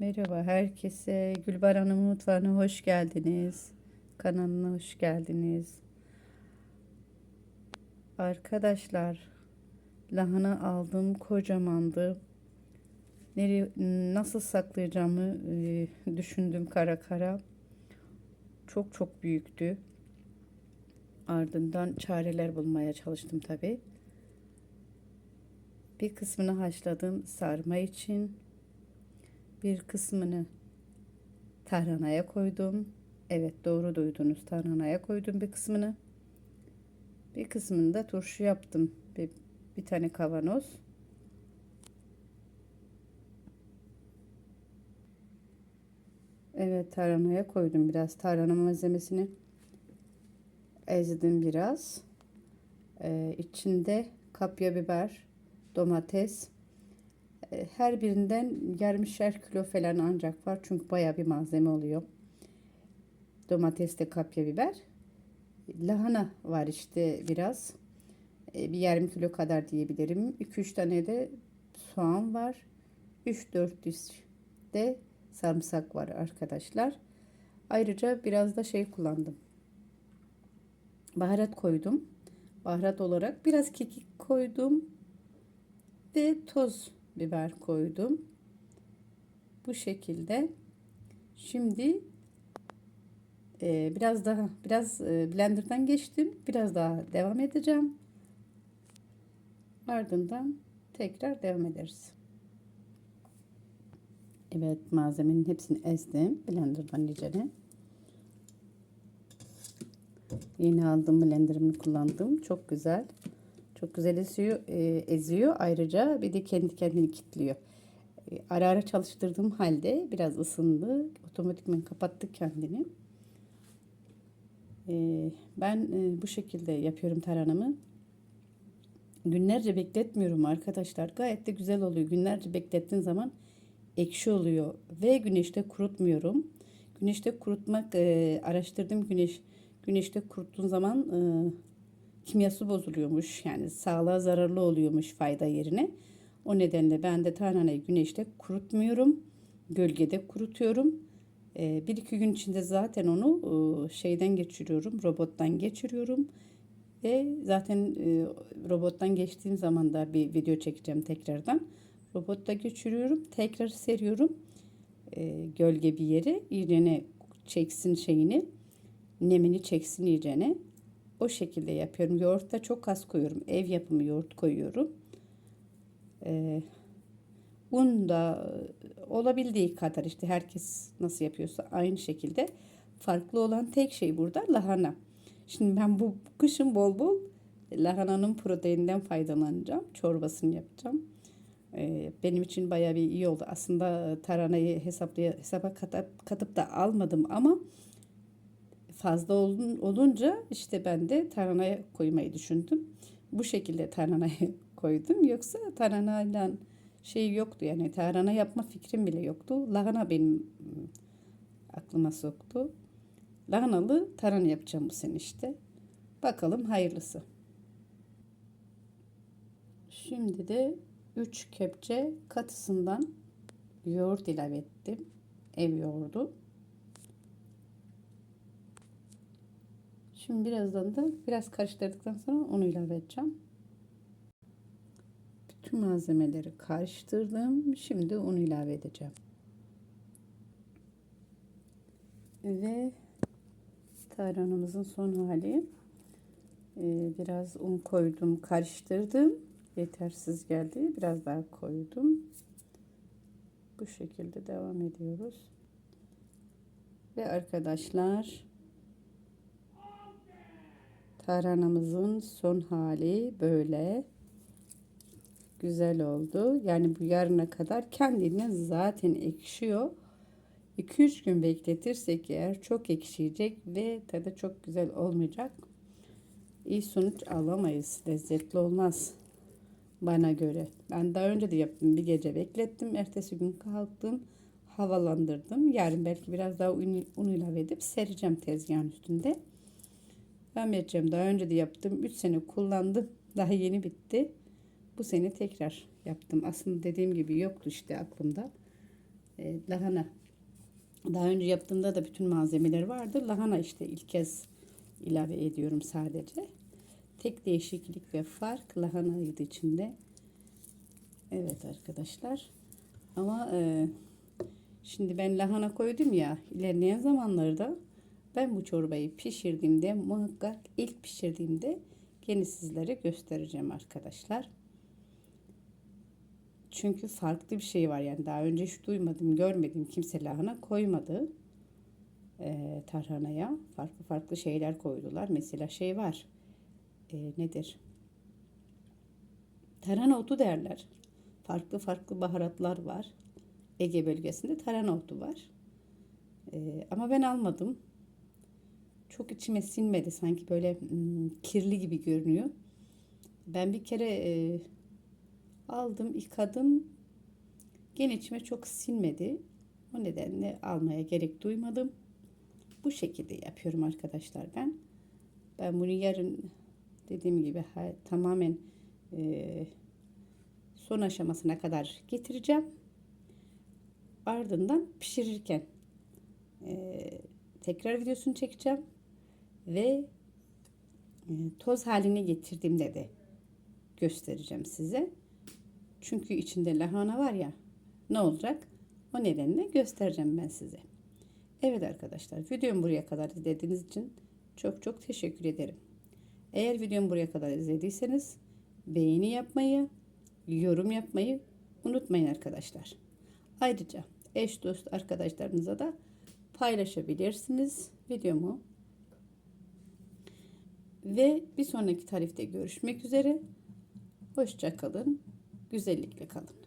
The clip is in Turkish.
Merhaba herkese. Gülbar Hanım mutfağına hoş geldiniz. Kanalına hoş geldiniz. Arkadaşlar, lahana aldım kocamandı. Nereye, nasıl saklayacağımı e, düşündüm kara kara. Çok çok büyüktü. Ardından çareler bulmaya çalıştım tabi. Bir kısmını haşladım sarma için. Bir kısmını tarhanaya koydum. Evet doğru duydunuz. Tarhanaya koydum bir kısmını. Bir kısmını da turşu yaptım. Bir, bir tane kavanoz. Evet tarhanaya koydum biraz. Tarhana malzemesini ezdim biraz. Ee, içinde kapya biber, domates, her birinden yarımşer kilo falan ancak var. Çünkü baya bir malzeme oluyor. Domates de kapya biber. Lahana var işte biraz. E, bir yarım kilo kadar diyebilirim. 2-3 tane de soğan var. 3-4 diş de sarımsak var arkadaşlar. Ayrıca biraz da şey kullandım. Baharat koydum. Baharat olarak biraz kekik koydum. Ve toz biber koydum. Bu şekilde. Şimdi e, biraz daha biraz e, blenderdan geçtim. Biraz daha devam edeceğim. Ardından tekrar devam ederiz. Evet malzemenin hepsini ezdim. Blenderdan iyicene. Yeni aldım blenderımı kullandım. Çok güzel. Çok güzel esiyor, e, eziyor. Ayrıca bir de kendi kendini kilitliyor. E, ara ara çalıştırdığım halde biraz ısındı. Otomatikman kapattı kendini. E, ben bu şekilde yapıyorum taranımı. Günlerce bekletmiyorum arkadaşlar. Gayet de güzel oluyor. Günlerce beklettiğin zaman ekşi oluyor. Ve güneşte kurutmuyorum. Güneşte kurutmak araştırdım güneş. Güneşte kuruttuğun zaman kimyası bozuluyormuş. Yani sağlığa zararlı oluyormuş fayda yerine. O nedenle ben de tarhanayı güneşte kurutmuyorum. Gölgede kurutuyorum. E, bir iki gün içinde zaten onu e, şeyden geçiriyorum. Robottan geçiriyorum. Ve zaten e, robottan geçtiğim zaman da bir video çekeceğim tekrardan. Robotta geçiriyorum. Tekrar seriyorum. E, gölge bir yere. İyicene çeksin şeyini. Nemini çeksin iyicene. O şekilde yapıyorum. Yoğurtta çok az koyuyorum. Ev yapımı yoğurt koyuyorum. Ee, un da olabildiği kadar işte herkes nasıl yapıyorsa aynı şekilde. Farklı olan tek şey burada lahana. Şimdi ben bu kışın bol bol lahananın proteininden faydalanacağım. Çorbasını yapacağım. Ee, benim için bayağı bir iyi oldu. Aslında taranayı hesaplaya, hesaba katıp, katıp da almadım ama fazla olun, olunca işte ben de tarhanaya koymayı düşündüm. Bu şekilde tarhanaya koydum. Yoksa tarhanayla şey yoktu yani tarhana yapma fikrim bile yoktu. Lahana benim ıı, aklıma soktu. Lahanalı tarhana yapacağım bu sene işte. Bakalım hayırlısı. Şimdi de 3 kepçe katısından yoğurt ilave ettim. Ev yoğurdu. Şimdi birazdan da biraz karıştırdıktan sonra onu ilave edeceğim. Bütün malzemeleri karıştırdım. Şimdi onu ilave edeceğim. Ve tarhanamızın son hali. Ee, biraz un koydum, karıştırdım. Yetersiz geldi. Biraz daha koydum. Bu şekilde devam ediyoruz. Ve arkadaşlar Tarhanamızın son hali böyle. Güzel oldu. Yani bu yarına kadar kendinden zaten ekşiyor. 2-3 gün bekletirsek eğer çok ekşiyecek ve tadı çok güzel olmayacak. İyi sonuç alamayız. Lezzetli olmaz bana göre. Ben daha önce de yaptım. Bir gece beklettim. Ertesi gün kalktım. Havalandırdım. Yarın belki biraz daha un, un ilave edip sereceğim tezgahın üstünde. Ben vereceğim. Daha önce de yaptım. 3 sene kullandım. Daha yeni bitti. Bu sene tekrar yaptım. Aslında dediğim gibi yoktu işte aklımda. e, lahana. Daha önce yaptığımda da bütün malzemeler vardı. Lahana işte ilk kez ilave ediyorum sadece. Tek değişiklik ve fark lahanaydı içinde. Evet arkadaşlar. Ama e, şimdi ben lahana koydum ya ilerleyen zamanlarda ben bu çorbayı pişirdiğimde muhakkak ilk pişirdiğimde gene sizlere göstereceğim arkadaşlar. Çünkü farklı bir şey var yani. Daha önce hiç duymadım görmedim. Kimse lahana koymadı e, tarhanaya. Farklı farklı şeyler koydular. Mesela şey var e, nedir? Tarhana otu derler. Farklı farklı baharatlar var. Ege bölgesinde tarhana otu var. E, ama ben almadım çok içime sinmedi. Sanki böyle hmm, kirli gibi görünüyor. Ben bir kere e, aldım yıkadım. Gene içime çok sinmedi. O nedenle almaya gerek duymadım. Bu şekilde yapıyorum arkadaşlar ben. Ben bunu yarın dediğim gibi tamamen e, son aşamasına kadar getireceğim. Ardından pişirirken e, tekrar videosunu çekeceğim ve e, toz haline getirdiğimde de göstereceğim size. Çünkü içinde lahana var ya ne olacak? O nedenle göstereceğim ben size. Evet arkadaşlar videomu buraya kadar izlediğiniz için çok çok teşekkür ederim. Eğer videomu buraya kadar izlediyseniz beğeni yapmayı, yorum yapmayı unutmayın arkadaşlar. Ayrıca eş dost arkadaşlarınıza da paylaşabilirsiniz videomu. Ve bir sonraki tarifte görüşmek üzere. Hoşça kalın. Güzellikle kalın.